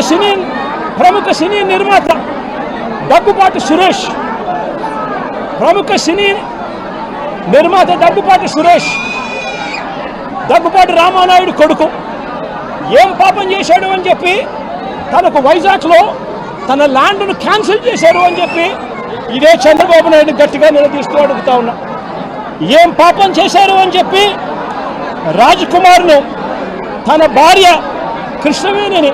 సినీ ప్రముఖ సినీ నిర్మాత దగ్గుబాటి సురేష్. ప్రముఖ సినీ నిర్మాత దగ్గుపాటి సురేష్. దగ్గుపాటి రామానాయుడు కొడుకు. ఏం పాపం చేశాడు అని చెప్పి తనకు వైజాగ్లో తన ల్యాండ్ను క్యాన్సిల్ చేశాడు అని చెప్పి ఇదే చంద్రబాబు నాయుడు గట్టిగా నిలదీస్తూ అడుగుతా ఉన్నా. ఏం పాపం చేశారు అని చెప్పి రాజ్ కుమార్ను తన భార్య కృష్ణవేణిని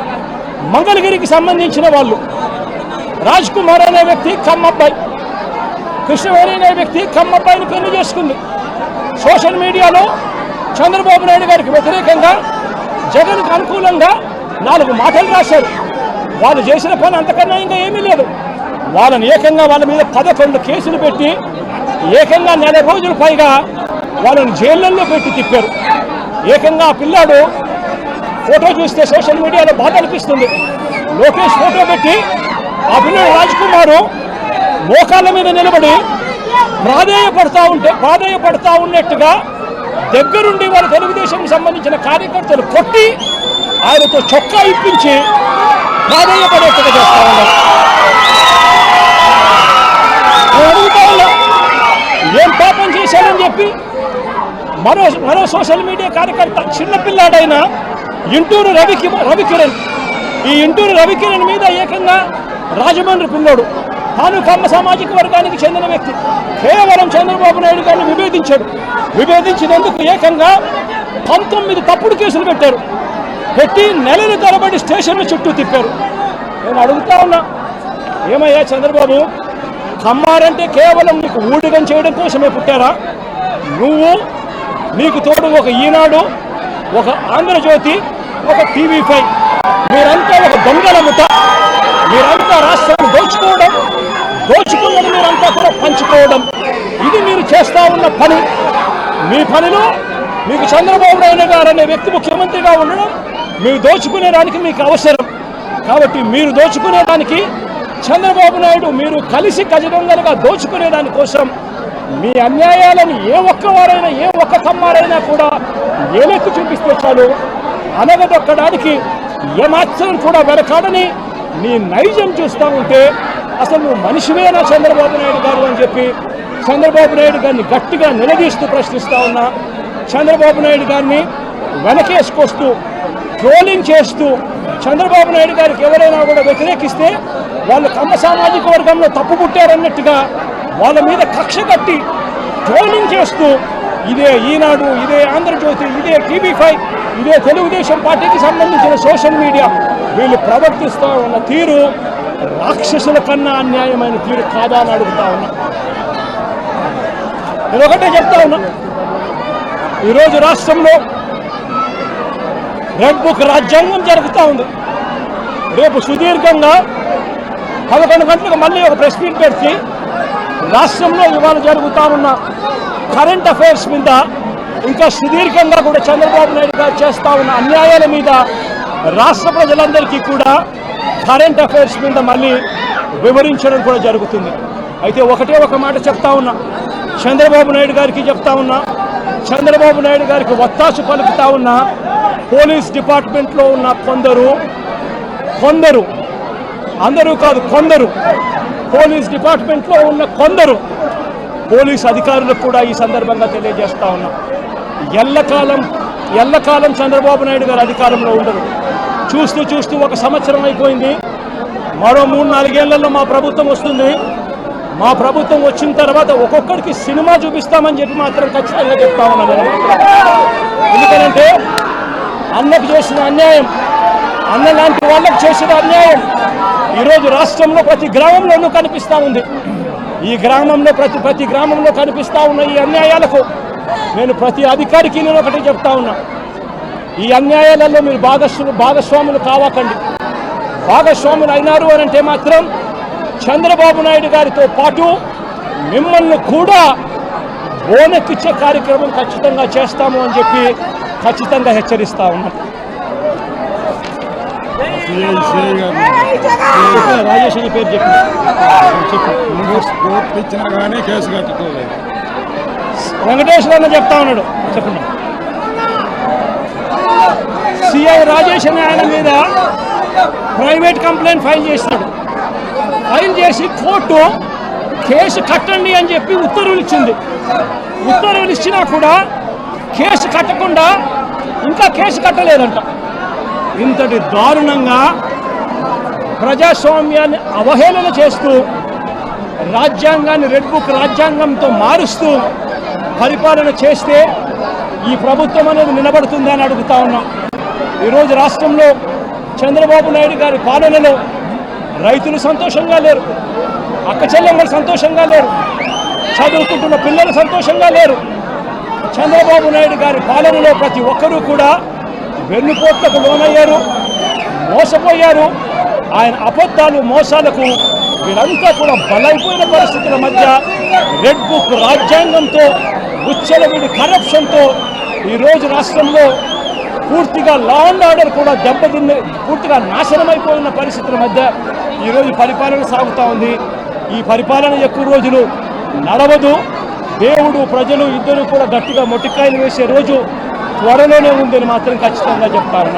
మంగళగిరికి సంబంధించిన వాళ్ళు. రాజ్ కుమార్ అనే వ్యక్తి కమ్మబ్బాయి. కృష్ణవేణి అనే వ్యక్తి కమ్మబ్బాయిని పెళ్ళి చేసుకుంది. సోషల్ మీడియాలో చంద్రబాబు నాయుడు గారికి వ్యతిరేకంగా జగన్కు అనుకూలంగా నాలుగు మాటలు రాశారు. వాళ్ళు చేసిన పని అంతకన్నా ఇంకా ఏమీ లేదు. వాళ్ళని ఏకంగా వాళ్ళ మీద పదకొండు కేసులు పెట్టి ఏకంగా నెల రోజుల పైగా వాళ్ళని జైళ్ళల్లో పెట్టి తిప్పారు. ఏకంగా ఆ పిల్లాడు ఫోటో చూస్తే సోషల్ మీడియాలో బాధ అనిపిస్తుంది. లోకేష్ ఫోటో పెట్టి ఆ పిల్లడు రాజ్ మోకాళ్ళ మీద నిలబడి ప్రాధేయపడతా ఉంటే ప్రాధేయపడతా ఉన్నట్టుగా దగ్గరుండి వాళ్ళ తెలుగుదేశం సంబంధించిన కార్యకర్తలు కొట్టి ఆయనతో చొక్కా ఇప్పించి ప్రాధేయపడేట్టుగా చేస్తా ఉన్నారు. ఏం పాపం చేశాడని చెప్పి మరో మరో సోషల్ మీడియా కార్యకర్త చిన్నపిల్లాడైన ఇంటూరు రవి రవికిరణ్ ఈ ఇంటూరు రవికిరణ్ మీద ఏకంగా రాజమండ్రి పిల్లోడు. తాను కమ్మ సామాజిక వర్గానికి చెందిన వ్యక్తి. కేవలం చంద్రబాబు నాయుడు గారిని విభేదించాడు. విభేదించినందుకు ఏకంగా పంతొమ్మిది తప్పుడు కేసులు పెట్టారు. పెట్టి నెలలు తరబడి స్టేషన్ల చుట్టూ తిప్పారు. నేను అడుగుతా ఉన్నా ఏమయ్యా చంద్రబాబు? కమ్మారంటే కేవలం నీకు ఊడిగం చేయడం కోసమే పుట్టారా? నువ్వు నీకు తోడు ఒక ఈనాడు ఒక ఆంధ్రజ్యోతి ఒక టీవీ ఫైవ్ మీరంతా ఒక దొంగల ముఠ మీరంతా రాష్ట్రాన్ని దోచుకోవడం దోచుకున్నది మీరంతా కూడా పంచుకోవడం. ఇది మీరు చేస్తా ఉన్న పని. మీ పనిలో మీకు చంద్రబాబు నాయుడు గారు అనే వ్యక్తి ముఖ్యమంత్రిగా ఉండడం మీరు దోచుకునేదానికి మీకు అవసరం. కాబట్టి మీరు దోచుకునేదానికి చంద్రబాబు నాయుడు మీరు కలిసి ఖచ్చితంగా దోచుకునే దానికోసం మీ అన్యాయాలను ఏ ఒక్కవారైనా ఏ ఒక్క కమ్మారైనా కూడా ఏలెత్తి చూపిస్తే చాలు. అనగదొక్కడానికి ఏమాత్రం కూడా వెనకాడని నీ నైజం చూస్తూ ఉంటే అసలు నువ్వు మనిషివేనా చంద్రబాబు నాయుడు గారు అని చెప్పి చంద్రబాబు నాయుడు గారిని గట్టిగా నిలదీస్తూ ప్రశ్నిస్తా ఉన్నా. చంద్రబాబు నాయుడు గారిని వెనకేసుకొస్తూ ట్రోలింగ్ చేస్తూ చంద్రబాబు నాయుడు గారికి ఎవరైనా కూడా వ్యతిరేకిస్తే వాళ్ళు కమ్మ సామాజిక వర్గంలో తప్పుపుట్టారన్నట్టుగా వాళ్ళ మీద కక్ష కట్టి ట్రోలింగ్ చేస్తూ ఇదే ఈనాడు ఇదే ఆంధ్రజ్యోతి ఇదే టీవీ ఫైవ్ ఇదే తెలుగుదేశం పార్టీకి సంబంధించిన సోషల్ మీడియా. వీళ్ళు ప్రవర్తిస్తూ ఉన్న తీరు రాక్షసుల కన్నా అన్యాయమైన తీరు కాదా అని అడుగుతా ఉన్నా. నేను ఒకటే చెప్తా ఉన్నా. ఈరోజు రాష్ట్రంలో రెడ్ బుక్ రాజ్యాంగం జరుగుతూ ఉంది. రేపు సుదీర్ఘంగా పదకొండు గంటలకు మళ్ళీ ఒక ప్రెస్ మీట్ పెట్టి రాష్ట్రంలో ఇవాళ జరుగుతా కరెంట్ అఫైర్స్ మీద ఇంకా సుదీర్ఘంగా కూడా చంద్రబాబు నాయుడు గారు చేస్తా ఉన్న అన్యాయాల మీద రాష్ట్ర ప్రజలందరికీ కూడా కరెంట్ అఫైర్స్ మీద మళ్ళీ వివరించడం కూడా జరుగుతుంది. అయితే ఒకటే ఒక మాట చెప్తా ఉన్నా. చంద్రబాబు నాయుడు గారికి చెప్తా ఉన్నా. చంద్రబాబు నాయుడు గారికి ఒత్తాసు పలుకుతా ఉన్నా. పోలీస్ డిపార్ట్మెంట్లో ఉన్న కొందరు కొందరు అందరూ కాదు కొందరు పోలీస్ డిపార్ట్మెంట్లో ఉన్న కొందరు పోలీస్ అధికారులకు కూడా ఈ సందర్భంగా తెలియజేస్తా ఉన్నాం. ఎల్లకాలం ఎల్లకాలం చంద్రబాబు నాయుడు గారు అధికారంలో ఉండరు. చూస్తూ చూస్తూ ఒక సంవత్సరం అయిపోయింది. మరో మూడు నాలుగేళ్ళలో మా ప్రభుత్వం వస్తుంది. మా ప్రభుత్వం వచ్చిన తర్వాత ఒక్కొక్కడికి సినిమా చూపిస్తామని చెప్పి మాత్రం ఖచ్చితంగా చెప్తా ఉన్నాను ఎందుకంటే అన్నకు చేసిన అన్యాయం అన్న లాంటి వాళ్ళకు చేసిన అన్యాయం ఈరోజు రాష్ట్రంలో ప్రతి గ్రామంలోనూ కనిపిస్తూ ఉంది? ఈ గ్రామంలో ప్రతి ప్రతి గ్రామంలో కనిపిస్తూ ఉన్న ఈ అన్యాయాలకు నేను ప్రతి అధికారికి నేను ఒకటి చెప్తా ఉన్నా. ఈ అన్యాయాలలో మీరు భాగస్వాములు భాగస్వాములు కావాకండి. భాగస్వాములు అయినారు అని అంటే మాత్రం చంద్రబాబు నాయుడు గారితో పాటు మిమ్మల్ని కూడా బోనెక్కిచ్చే కార్యక్రమం ఖచ్చితంగా చేస్తాము అని చెప్పి ఖచ్చితంగా హెచ్చరిస్తా ఉన్నాను రాజేష్ అని పేరు చెప్పి చెప్పు ఇచ్చినా కానీ కేసు కట్టుకోలేదు వెంకటేశ్వర అన్న చెప్తా ఉన్నాడు. చెప్పండి. సిఐ రాజేష్ అనే ఆయన మీద ప్రైవేట్ కంప్లైంట్ ఫైల్ చేసినాడు ఫైల్ చేసి కోర్టు కేసు కట్టండి అని చెప్పి ఉత్తర్వులు ఇచ్చింది. ఉత్తర్వులు ఇచ్చినా కూడా కేసు కట్టకుండా ఇంకా కేసు కట్టలేదంట. ఇంతటి దారుణంగా ప్రజాస్వామ్యాన్ని అవహేళన చేస్తూ రాజ్యాంగాన్ని రెడ్ బుక్ రాజ్యాంగంతో మారుస్తూ పరిపాలన చేస్తే ఈ ప్రభుత్వం అనేది నిలబడుతుందని అని అడుగుతా ఉన్నాం. ఈరోజు రాష్ట్రంలో చంద్రబాబు నాయుడు గారి పాలనలో రైతులు సంతోషంగా లేరు అక్క చెల్లెమ్మలు సంతోషంగా లేరు చదువుకుంటున్న పిల్లలు సంతోషంగా లేరు. చంద్రబాబు నాయుడు గారి పాలనలో ప్రతి ఒక్కరూ కూడా వెన్నుపోట్లకు లోనయ్యారు మోసపోయారు. ఆయన అబద్ధాలు మోసాలకు వీరంతా కూడా బలైపోయిన పరిస్థితుల మధ్య రెడ్ బుక్ రాజ్యాంగంతో ఉచ్చలవిడి కరప్షన్తో ఈరోజు రాష్ట్రంలో పూర్తిగా లా అండ్ ఆర్డర్ కూడా దెబ్బతిన్న పూర్తిగా నాశనమైపోయిన పరిస్థితుల మధ్య ఈరోజు పరిపాలన సాగుతూ ఉంది. ఈ పరిపాలన ఎక్కువ రోజులు నడవదు. దేవుడు ప్రజలు ఇద్దరు కూడా గట్టిగా మొట్టికాయలు వేసే రోజు త్వరలోనే ఉందని మాత్రం ఖచ్చితంగా చెప్తారు.